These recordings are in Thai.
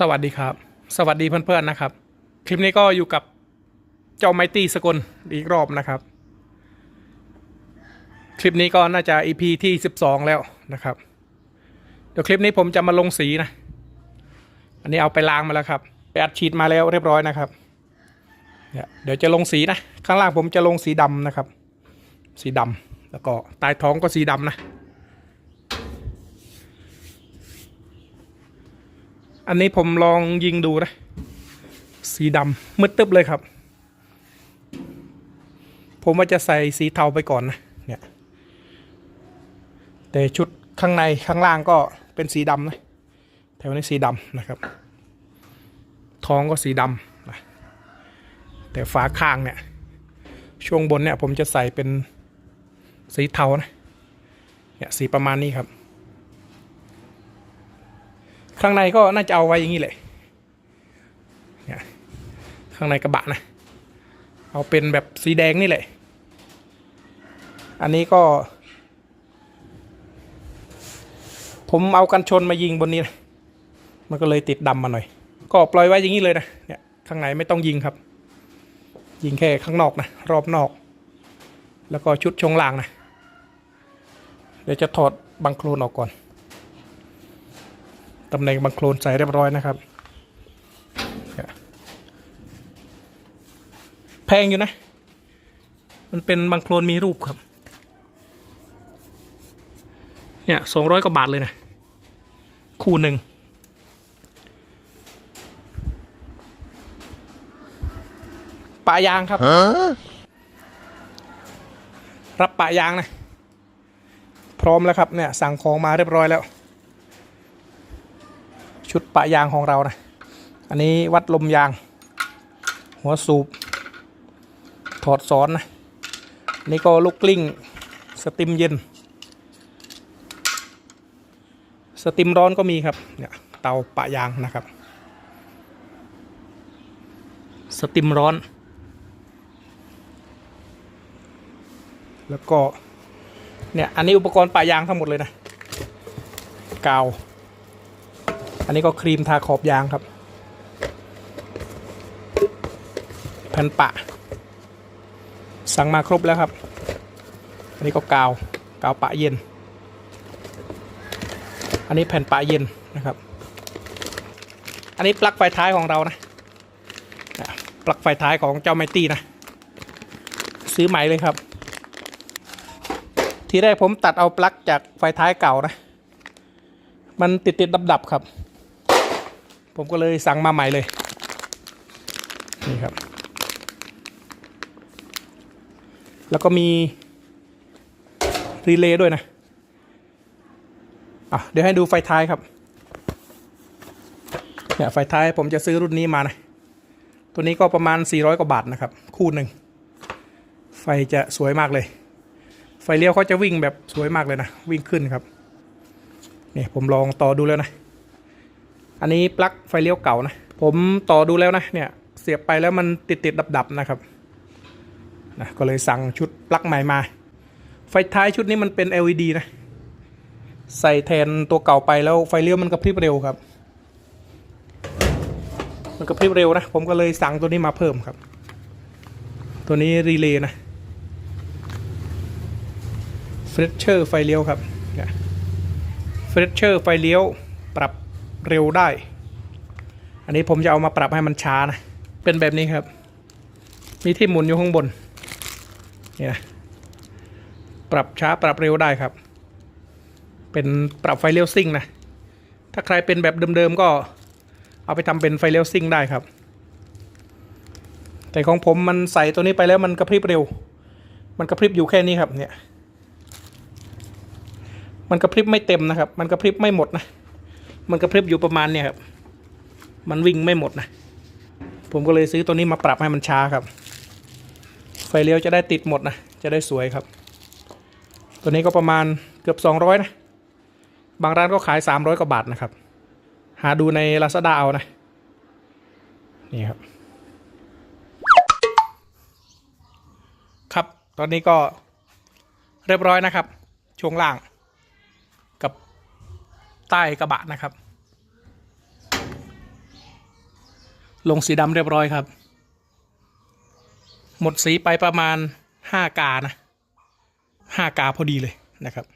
สวัสดีครับ สวัสดีเพื่อนๆนะครับ คลิปนี้ก็อยู่กับเจ้าไมตี้สกลอีกรอบนะครับ คลิปนี้ก็น่าจะ EP ที่ 12 แล้วนะครับ เดี๋ยวคลิปนี้ผมจะมาลงสีนะ อันนี้เอาไปล้างมาแล้วครับไปอัดฉีดมาแล้วเรียบร้อยนะครับเดี๋ยวจะลงสีนะ ข้างล่างผมจะลงสีดำนะครับ สีดำแล้วก็ใต้ท้องก็สีดำนะ อันนี้ผมลองยิงดูนะ สีดำมืดตึ๊บเลยครับ ผมว่าจะใส่สีเทาไปก่อนนะเนี่ยแต่ชุดข้างในข้างล่างก็เป็นสีดำนะแถวนี้สีดำนะครับ ท้องก็สีดำนะแต่ฝาข้างเนี่ย ช่วงบนเนี่ยผมจะใส่เป็นสีเทานะเนี่ยสีประมาณนี้ครับ ข้างในก็น่าจะเอาไว้อย่างนี้แหละเนี่ยข้างในกระบะนะ เอาเป็นแบบสีแดงนี่แหละ อันนี้ก็ ผมเอากันชนมายิงบนนี้นะมันก็เลยติดดำมาหน่อย ก็ปล่อยไว้อย่างนี้เลยนะเนี่ยข้างในไม่ต้องยิงครับ ยิงแค่ข้างนอกนะรอบนอก แล้วก็ชุดชงล่างนะเดี๋ยวจะถอดบังโคลนออกก่อน ตำแหน่งบังโคลนใส่เรียบร้อยนะครับ แพงอยู่นะ มันเป็นบังโคลนมีรูปครับ เนี่ยสองร้อยกว่าบาทเลยนะ คู่หนึ่งปะยางครับ รับปะยางนะ พร้อมแล้วครับเนี่ยสั่งของมาเรียบร้อยแล้ว ชุดปะยางของเรานะ อันนี้วัดลมยาง หัวสูบ ถอดซ้อนนะ นี่ก็ลูกกลิ้ง สติมเย็น สติมร้อนก็มีครับ เนี่ยเตาปะยางนะครับ สติมร้อน แล้วก็เนี่ยอันนี้อุปกรณ์ปะยางทั้งหมดเลยนะ กาว อันนี้ก็ครีมทาขอบยางครับแผ่นปะ สั่งมาครบแล้วครับ อันนี้ก็กาวกาวปะเย็น อันนี้แผ่นปะเย็นนะครับ อันนี้ปลั๊กไฟท้ายของเรานะปลั๊กไฟท้ายของเจ้าไมตี้นะ ซื้อใหม่เลยครับ ทีแรกผมตัดเอาปลั๊กจากไฟท้ายเก่านะ มันติดติดดับดับครับ ผมก็เลยสั่งมาใหม่เลย นี่ครับ แล้วก็มีรีเลย์ด้วยนะ อะ เดี๋ยวให้ดูไฟท้ายครับ เนี่ยไฟท้ายผมจะซื้อรุ่นนี้มานะ ตัวนี้ก็ประมาณ 400 กว่าบาทนะครับ คู่หนึ่ง ไฟจะสวยมากเลย ไฟเลี้ยวเขาจะวิ่งแบบสวยมากเลยนะ วิ่งขึ้นครับนี่ผมลองต่อดูแล้วนะ อันนี้ปลั๊กไฟเลี้ยวเก่านะ ผมต่อดูแล้วนะเนี่ยเสียบไปแล้วมันติดติดดับดับนะครับนะก็เลยสั่งชุดปลั๊กใหม่มา ไฟท้ายชุดนี้มันเป็น LED นะ ใส่แทนตัวเก่าไปแล้วไฟเลี้ยวมันกระพริบเร็วครับ มันกระพริบเร็วนะ ผมก็เลยสั่งตัวนี้มาเพิ่มครับ ตัวนี้รีเลย์นะเฟรชเชอร์ไฟเลี้ยวครับเฟรชเชอร์ไฟเลี้ยวปรับ เร็วได้ อันนี้ผมจะเอามาปรับให้มันช้านะ เป็นแบบนี้ครับ มีที่หมุนอยู่ข้างบน นี่นะ ปรับช้าปรับเร็วได้ครับ เป็นปรับไฟเลี้ยวซิ่งนะ ถ้าใครเป็นแบบเดิมๆก็เอาไปทำเป็นไฟเลี้ยวซิ่งได้ครับ แต่ของผมมันใส่ตัวนี้ไปแล้วมันกระพริบเร็ว มันกระพริบอยู่แค่นี้ครับเนี่ย มันกระพริบไม่เต็มนะครับ มันกระพริบไม่หมดนะ มันกระพริบอยู่ประมาณเนี่ยครับ มันวิ่งไม่หมดนะ ผมก็เลยซื้อตัวนี้มาปรับให้มันช้าครับ ไฟเลี้ยวจะได้ติดหมดนะ จะได้สวยครับ ตัวนี้ก็ประมาณเกือบ 200 นะ บางร้านก็ขาย 300 กว่าบาทนะครับ หาดูใน Lazada เอานะ นี่ครับ ครับ ตอนนี้ก็เรียบร้อยนะครับ ช่วงล่าง ใต้กระบะนะครับ ลงสีดำเรียบร้อยครับ หมดสีไปประมาณห้ากานะห้ากาพอดีเลยนะครับ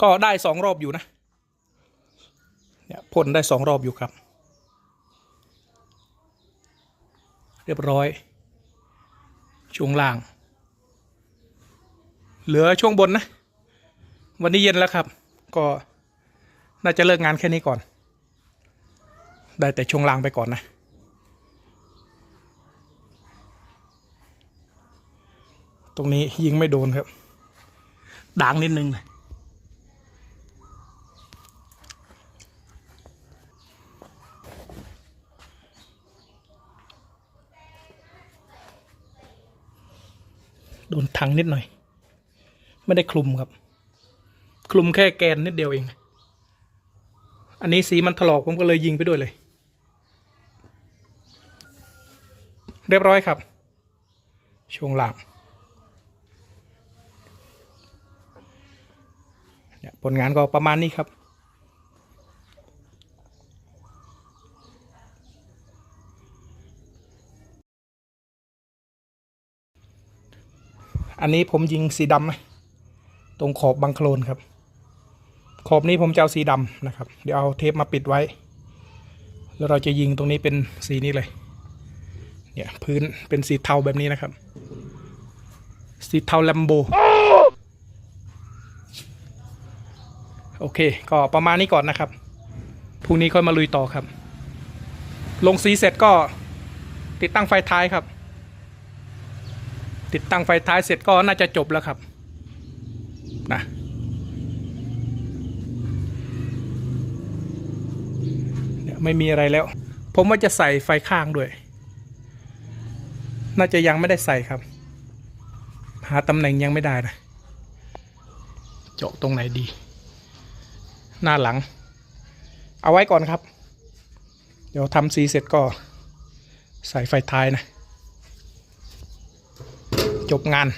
ก็ได้สองรอบอยู่นะเนี่ยพ่นได้สองรอบอยู่ครับ เรียบร้อย ช่วงล่าง เหลือช่วงบนนะ วันนี้เย็นแล้วครับ ก็ น่าจะเลิกงานแค่นี้ก่อน ได้แต่ช่วงล่างไปก่อนนะ ตรงนี้ยิงไม่โดนครับ ด่างนิดนึงนะโดนทังนิดหน่อย ไม่ได้คลุมครับ คลุมแค่แกนนิดเดียวเอง อันนี้สีมันถลอกผมก็เลยยิงไปด้วยเลย เรียบร้อยครับ ช่วงหล่างผลงานก็ประมาณนี้ครับ อันนี้ผมยิงสีดำนะตรงขอบบังโคลนครับ ขอบนี้ผมจะเอาสีดำนะครับ เดี๋ยวเอาเทปมาปิดไว้ แล้วเราจะยิงตรงนี้เป็นสีนี้เลย เนี่ยพื้นเป็นสีเทาแบบนี้นะครับ สีเทาแลมโบ โอเค ก็ประมาณนี้ก่อนนะครับ พรุ่งนี้ค่อยมาลุยต่อครับ ลงสีเสร็จก็ติดตั้งไฟท้ายครับ ติดตั้งไฟท้ายเสร็จก็น่าจะจบแล้วครับ นะ เนี่ย ไม่มีอะไรแล้ว ผมว่าจะใส่ไฟข้างด้วย น่าจะยังไม่ได้ใส่ครับ หาตำแหน่งยังไม่ได้นะเจาะตรงไหนดี หน้าหลัง เอาไว้ก่อนครับ เดี๋ยวทำสีเสร็จก็ ใส่ไฟท้ายนะ จบงาน